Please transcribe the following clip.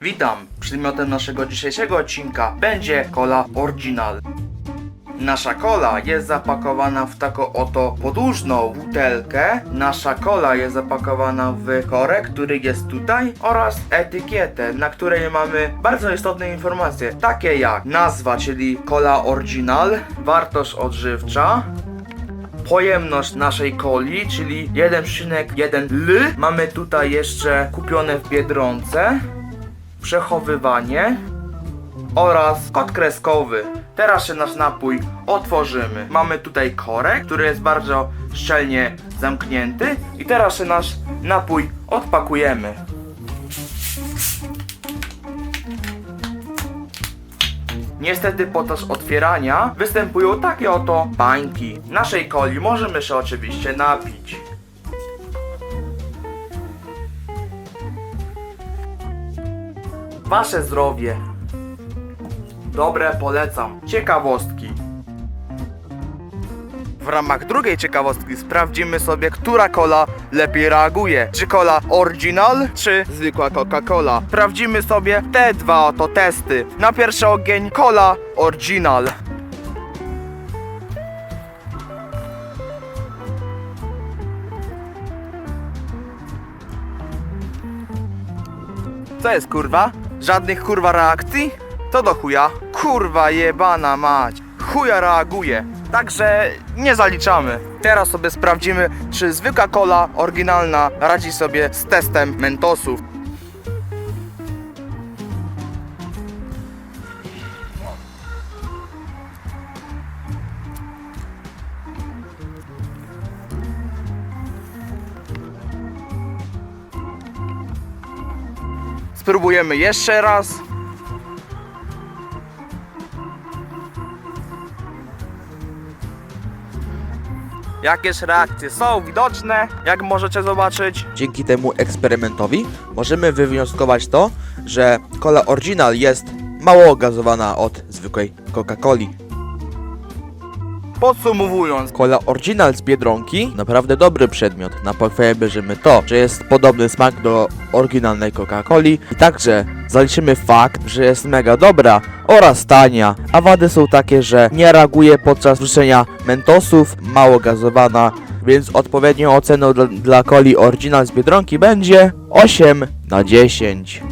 Witam! Przedmiotem naszego dzisiejszego odcinka będzie kola Original. Nasza kola jest zapakowana w taką oto podłużną butelkę. Nasza kola jest zapakowana w korek, który jest tutaj oraz etykietę, na której mamy bardzo istotne informacje, takie jak nazwa, czyli kola Original, wartość odżywcza, pojemność naszej coli, czyli 1,1 L. Mamy tutaj jeszcze kupione w Biedronce, przechowywanie oraz kod kreskowy. Teraz się nasz napój otworzymy. Mamy tutaj korek, który jest bardzo szczelnie zamknięty i teraz się nasz napój odpakujemy. Niestety podczas otwierania występują takie oto bańki. Naszej coli możemy się oczywiście napić. Wasze zdrowie. Dobre, polecam. Ciekawostki. W ramach drugiej ciekawostki sprawdzimy sobie, która kola lepiej reaguje. Czy kola Original, czy zwykła Coca-Cola. Sprawdzimy sobie te dwa oto testy. Na pierwszy ogień kola Original. Co jest kurwa? Żadnych kurwa reakcji? To do chuja. Kurwa jebana mać. Chuja reaguje. Także nie zaliczamy. Teraz sobie sprawdzimy, czy zwykła kola oryginalna radzi sobie z testem mentosów. Spróbujemy jeszcze raz. Jakieś reakcje są widoczne, jak możecie zobaczyć. Dzięki temu eksperymentowi możemy wywnioskować to, że cola original jest mało gazowana od zwykłej Coca-Coli. Podsumowując, Cola original z Biedronki naprawdę dobry przedmiot. Na pochwałę bierzemy to, że jest podobny smak do oryginalnej Coca-Coli i także zaliczymy fakt, że jest mega dobra oraz tania, a wady są takie, że nie reaguje podczas wrzucenia mentosów, mało gazowana, więc odpowiednią oceną dla, dla coli original z Biedronki będzie 8 na 10.